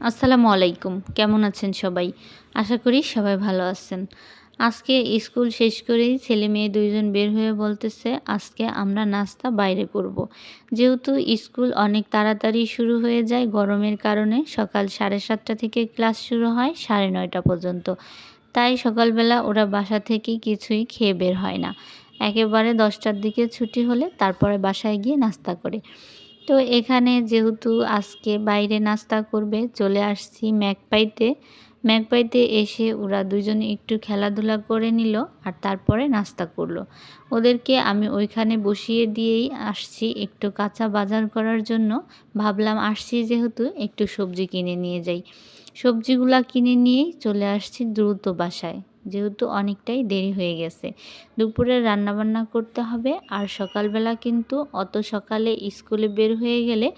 আসসালামু আলাইকুম। কেমন আছেন সবাই? আশা করি সবাই ভালো আছেন। আজকে স্কুল শেষ করেই ছেলে মেয়ে দুইজন বের হয়ে বলতেছে, আজকে আমরা নাস্তা বাইরে করব। যেহেতু স্কুল অনেক তাড়াতাড়ি শুরু হয়ে যায় গরমের কারণে, সকাল সাড়ে সাতটা থেকে ক্লাস শুরু হয় সাড়ে নয়টা পর্যন্ত। তাই সকালবেলা ওরা বাসা থেকে কিছুই খেয়ে বের হয় না। একেবারে দশটার দিকে ছুটি হলে তারপরে বাসায় গিয়ে নাস্তা করে। তো এখানে যেহেতু আজকে বাইরে নাস্তা করবে, চলে আসছি ম্যাকপাইতে। ম্যাকপাইতে এসে ওরা দুজনে একটু খেলাধুলা করে নিল আর তারপরে নাস্তা করল। ওদেরকে আমি ওইখানে বসিয়ে দিয়েই আসছি একটু কাঁচা বাজার করার জন্য। ভাবলাম আসছি যেহেতু একটু সবজি কিনে নিয়ে যাই। সবজিগুলা কিনে নিয়েই চলে আসছি দ্রুত বাসায়। যেহেতু অনেকটাই দেরি হয়ে গেছে। দুপুরে রান্নাবান্না করতে হবে আর সকালবেলা কিন্তু অত সকালে স্কুলে বের হয়ে গেলে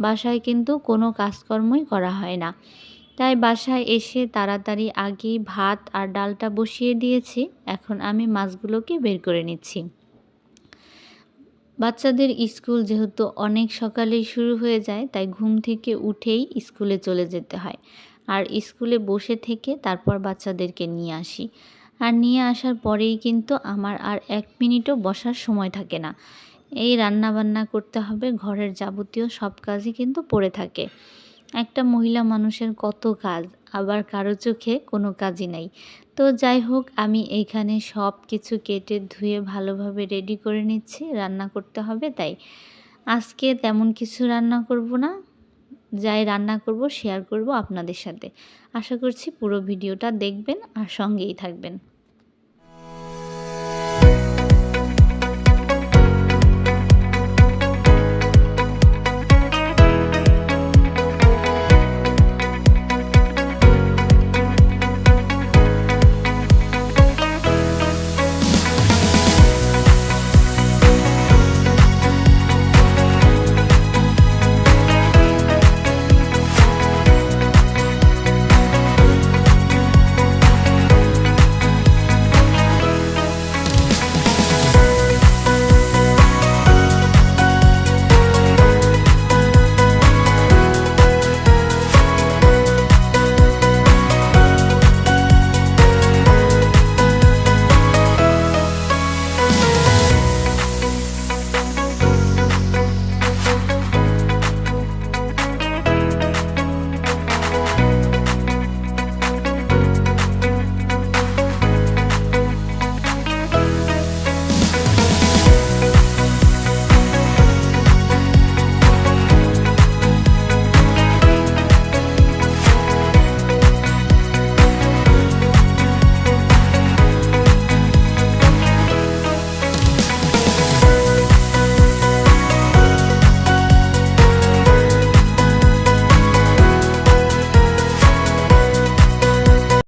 বাসায় কিন্তু কোনো কাজকর্মই করা হয় না। তাই বাসায় এসে তাড়াতাড়ি আগে ভাত আর ডালটা বসিয়ে দিয়েছি, এখন আমি মাছগুলোকে বের করে নিচ্ছি। বাচ্চাদের স্কুল যেহেতু অনেক সকালেই শুরু হয়ে যায়, তাই ঘুম থেকে উঠেই স্কুলে চলে যেতে হয়। আর স্কুলে বসে থেকে তারপর বাচ্চাদেরকে নিয়ে আসি। আর নিয়ে আসার পরেই কিন্তু আমার আর এক মিনিটও বসার সময় থাকে না। এই রান্না বান্না করতে হবে, ঘরের যাবতীয় সব কাজই কিন্তু পড়ে থাকে। একটা মহিলা মানুষের কত কাজ, আবার কারও চোখে কোনো কাজই নাই। তো যাই হোক, আমি এইখানে সব কিছু কেটে ধুয়ে ভালোভাবে রেডি করে নিচ্ছি, রান্না করতে হবে তাই। আজকে তেমন কিছু রান্না করব না। যাই রান্না করব শেয়ার করব আপনাদের সাথে। আশা করছি পুরো ভিডিওটা দেখবেন আর সঙ্গেই থাকবেন।